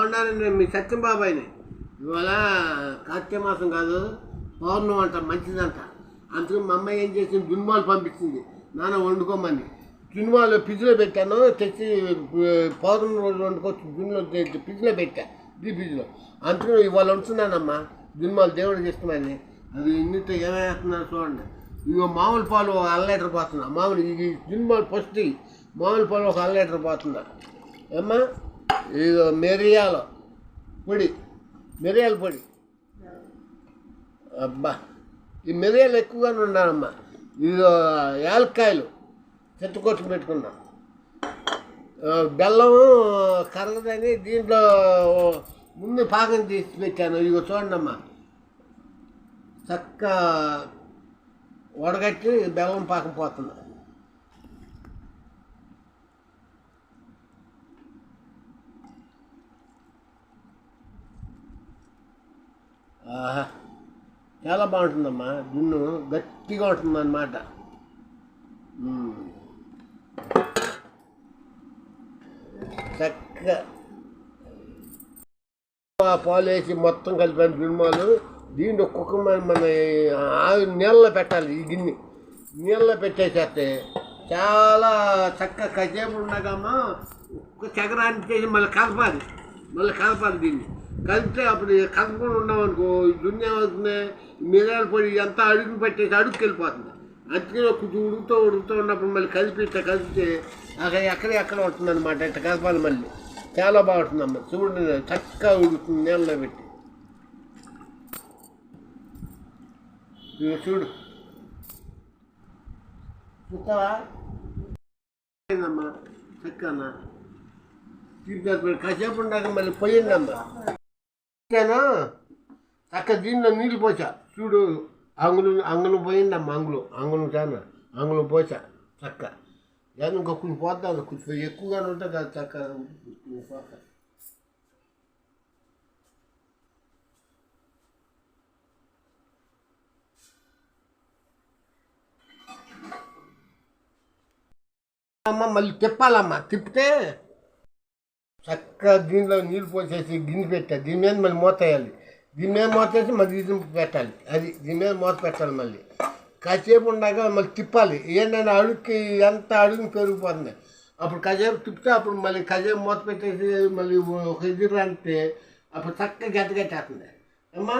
బాగున్నాను మీ సత్యం బాబాయ్ని. ఇవాళ కార్తీక మాసం కాదు పౌర్ణం అంట మంచిదంట. అందుకని మా అమ్మాయి ఏం చేసింది? జున్మాలు పంపించింది. నాన్న వండుకోమని. జున్మాలు ఫ్రిడ్జ్లో పెట్టాను తెచ్చి పౌర్ణం రోజు వండుకొచ్చి జున్లో ఫ్రిడ్జ్లో పెట్టా డీ ఫ్రిడ్జ్లో. అందుకని ఇవాళ వండుతున్నానమ్మా జున్మాలు దేవుడు ఇష్టమని అది ఇన్నితో ఏమేస్తున్నారు చూడండి. ఇగో మామూలు పాలు ఒక అర లీటర్ పోతున్నా మామూలు ఇది జున్మాలు ఫస్ట్ మామూలు పాలు ఒక అర లీటర్ పోతున్నా ఏమ్మా? ఇదో మిరియాలు పొడి మిరియాల పొడి. అబ్బా ఈ మిరియాలు ఎక్కువగానే ఉన్నానమ్మా ఇదిగో యాలక్కాయలు చెట్టుకొచ్చి పెట్టుకున్నా. బెల్లం కరగదని దీంట్లో ముందు పాకం తీసి పెట్టాను. ఇదిగో చూడండమ్మా చక్క వడగట్టి బెల్లం పాకం పోతుంది ఆహా చాలా బాగుంటుందమ్మా. జున్ను గట్టిగా ఉంటుందన్నమాట. చక్కగా. పాలు వేసి మొత్తం కలిపాను జున్మాలు దీంట్లో ఒక్కొక్క మన మన ఆవి నీళ్ళలో పెట్టాలి ఈ గిన్నె. నీళ్ళలో పెట్టేసేస్తే చాలా చక్కగా కసేపు ఉండగామా ఒక్క చక్రాన్ని చేసి మళ్ళీ కలపాలి. మళ్ళీ కలపాలి దీన్ని. కలిస్తే అప్పుడు కలపకుండా ఉన్నామనుకో దున్ని ఏమవుతుంది మిరియాల పొడి ఎంత అడుగు పెట్టేసి అడుగుకి వెళ్ళిపోతుంది అందుకని కొంచెం ఉడుకుతూ ఉడుకుతూ ఉన్నప్పుడు మళ్ళీ కలిపి ఇట్లా కలిపితే అక్కడ ఎక్కడ ఎక్కడ వస్తుంది అనమాట ఇట్లా కలపాలి మళ్ళీ. చాలా బాగుంటుందమ్మ. చూడండి చక్కగా ఉడుకుతుంది నీళ్ళలో పెట్టి. చూడు. చూస్తావా? చక్కన చక్కనా కాసేపు ఉండాక మళ్ళీ పోయిందమ్మా. నేను చక్క దీనిలో నీళ్ళు పోసా. చూడు అంగులు అంగులు పోయిందమ్మా అంగులు. అంగులు చాలా అంగులు పోసా చక్క. కానీ ఇంకా కొంచెం పోతాను కొంచెం ఎక్కువగానే ఉంటుంది కదా చక్క పోతా. అమ్మ మళ్ళీ తిప్పాలమ్మా. తిప్పితే చక్కగా దీనిలో నీళ్ళు పోసేసి గిన్నె పెట్టా. దీని మీద మళ్ళీ మూత వేయాలి. దీని మీద మూత వేసి మళ్ళీ ఇది పెట్టాలి. అది దీని మీద మూత పెట్టాలి మళ్ళీ. కాసేపు ఉండగా మళ్ళీ తిప్పాలి. ఏంటంటే అడుగుకి ఎంత అడుగు పెరిగిపోతుంది. అప్పుడు కాసేపు తిప్పితే అప్పుడు మళ్ళీ కాసేపు మూత పెట్టేసి మళ్ళీ ఒక ఇది అంటే అప్పుడు చక్కగా గట్టగట్టేస్తుంది అమ్మా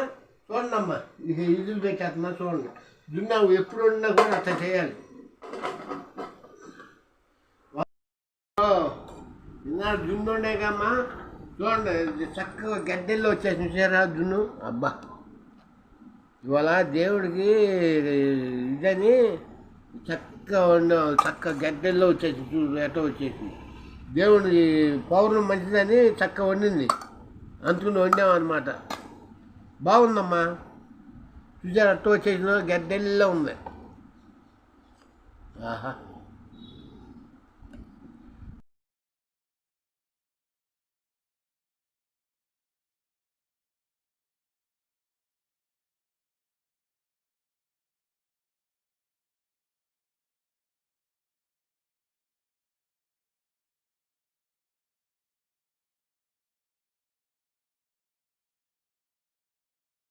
చూడండి అమ్మా ఇది ఇదులు పెట్టేస్తున్నా చూడండి. దున్నా ఎప్పుడు ఉన్నా కూడా అట్లా చేయాలి. ఇంకా జున్ను ఉండేకమ్మా చూడండి చక్కగా గడ్డెల్లో వచ్చేసి చూసారా జున్ను అబ్బా. ఇవాళ దేవుడికి ఇదని చక్కగా ఉండ చక్క గడ్డెల్లో వచ్చేసి చూడు వచ్చేసి దేవుడి పౌర్ణం మంచిదని చక్కగా వండింది. అందుకుని వండామన్నమాట. బాగుందమ్మా. చూసారు అట్ట వచ్చేసిన గడ్డెల్లో ఉంది. ఆహా.